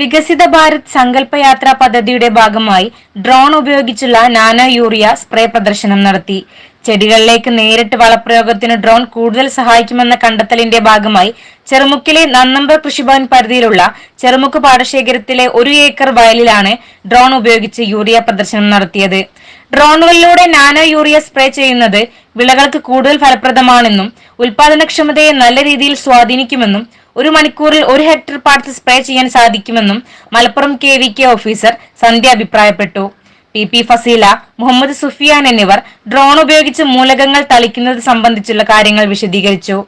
വികസിത ഭാരത് സങ്കല്പയാത്ര പദ്ധതിയുടെ ഭാഗമായി ഡ്രോൺ ഉപയോഗിച്ചുള്ള നാനോ യൂറിയ സ്പ്രേ പ്രദർശനം നടത്തി. ചെടികളിലേക്ക് നേരിട്ട് വളപ്രയോഗത്തിന് ഡ്രോൺ കൂടുതൽ സഹായിക്കുമെന്ന കണ്ടെത്തലിന്റെ ഭാഗമായി ചെറുമുക്കിലെ നന്നമ്പർ കൃഷിഭവൻ പരിധിയിലുള്ള ചെറുമുക്ക് പാടശേഖരത്തിലെ ഒരു ഏക്കർ വയലിലാണ് ഡ്രോൺ ഉപയോഗിച്ച് യൂറിയ പ്രദർശനം നടത്തിയത്. ഡ്രോണുകളിലൂടെ നാനോ യൂറിയ സ്പ്രേ ചെയ്യുന്നത് വിളകൾക്ക് കൂടുതൽ ഫലപ്രദമാണെന്നും ഉൽപാദനക്ഷമതയെ നല്ല രീതിയിൽ സ്വാധീനിക്കുമെന്നും ഒരു മണിക്കൂറിൽ ഒരു ഹെക്ടർ പാടത്ത് സ്പ്രേ ചെയ്യാൻ സാധിക്കുമെന്നും Malappuram K V K officer Sandhya അഭിപ്രായപ്പെട്ടു. പി പി ഫസീല മുഹമ്മദ് സുഫിയാൻ എന്നിവർ ഡ്രോൺ ഉപയോഗിച്ച് മൂലകങ്ങൾ തളിക്കുന്നത് സംബന്ധിച്ചുള്ള കാര്യങ്ങൾ വിശദീകരിച്ചു.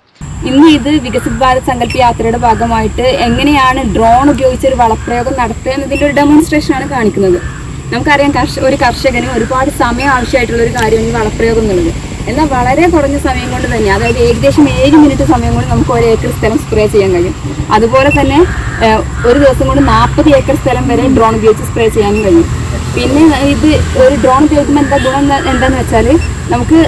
ഇന്ന് ഇത് വികസിത് ഭാരത് സങ്കല്പ യാത്രയുടെ ഭാഗമായിട്ട് എങ്ങനെയാണ് ഡ്രോൺ ഉപയോഗിച്ച് ഒരു വളപ്രയോഗം നടത്തുക എന്നതിന്റെ ഒരു ഡെമോൺസ്ട്രേഷൻ ആണ് കാണിക്കുന്നത്. നമുക്കറിയാം കർഷ ഒരു കർഷകന് ഒരുപാട് സമയം ആവശ്യമായിട്ടുള്ള ഒരു കാര്യമാണ് ഈ വളപ്രയോഗം എന്നുള്ളത്. എന്നാൽ വളരെ കുറഞ്ഞ സമയം കൊണ്ട് തന്നെ അതായത് ഏകദേശം ഏഴ് മിനിറ്റ് സമയം കൊണ്ട് നമുക്ക് ഒരു ഏക്കർ സ്ഥലം സ്പ്രേ ചെയ്യാൻ കഴിയും. അതുപോലെ തന്നെ ഒരു ദിവസം കൊണ്ട് നാൽപ്പത് ഏക്കർ സ്ഥലം വരെ ഡ്രോൺ ഉപയോഗിച്ച് സ്പ്രേ ചെയ്യാനും കഴിയും. പിന്നെ ഇത് ഒരു ഡ്രോൺ ഉപയോഗിക്കുമ്പോൾ എന്താ ഗുണം എന്താണെന്ന് വെച്ചാൽ നമുക്ക്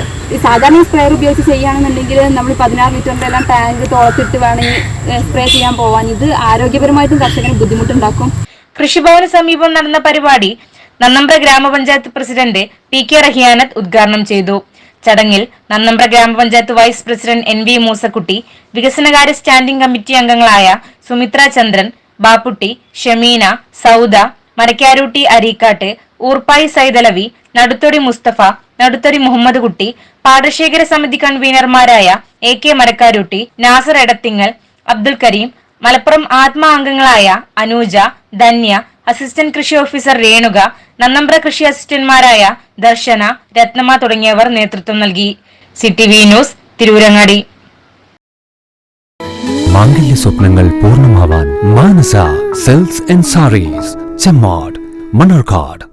സാധാരണ സ്പ്രേയർ ഉപയോഗിച്ച് ചെയ്യുകയാണെന്നുണ്ടെങ്കിൽ നമ്മൾ പതിനാറ് ലിറ്ററിന്റെ എല്ലാം ടാങ്ക് തോളത്തിട്ട് വേണമെങ്കിൽ സ്പ്രേ ചെയ്യാൻ പോവാൻ. ഇത് ആരോഗ്യപരമായിട്ടും കർഷകന് ബുദ്ധിമുട്ടുണ്ടാക്കും. കൃഷിഭവന് സമീപം നടന്ന പരിപാടി നന്നമ്പ്ര ഗ്രാമപഞ്ചായത്ത് പ്രസിഡന്റ് പി കെ റഹിയാനത്ത് ഉദ്ഘാടനം ചെയ്തു. ചടങ്ങിൽ നന്നമ്പ്ര ഗ്രാമപഞ്ചായത്ത് vice president N V Moosakutty വികസനകാര്യ സ്റ്റാൻഡിംഗ് കമ്മിറ്റി അംഗങ്ങളായ സുമിത്ര ചന്ദ്രൻ ബാപ്പുട്ടി ഷമീന സൗദ മരക്കാരൂട്ടി അരീക്കാട്ട് ഊർപ്പായി സൈതലവി നടുത്തൊടി മുസ്തഫ നടുത്തൊടി മുഹമ്മദ് കുട്ടി പാടശേഖര സമിതി കൺവീനർമാരായ എ കെ മരക്കാരൂട്ടി നാസർ എടത്തിങ്ങൽ അബ്ദുൽ കരീം മലപ്പുറം ആത്മാ അംഗങ്ങളായ അനൂജ ധന്യ അസിസ്റ്റന്റ് കൃഷി ഓഫീസർ രേണുക നന്നമ്പ്ര കൃഷി അസിസ്റ്റന്റ്മാരായ ദർശന രത്നമ്മ തുടങ്ങിയവർ നേതൃത്വം നൽകി. City V news Tirurangadi. മാംഗല്യ സ്വപ്നങ്ങൾ പൂർണമാവാൻ Manasa sales and sarees Chemmad Mannarkkad.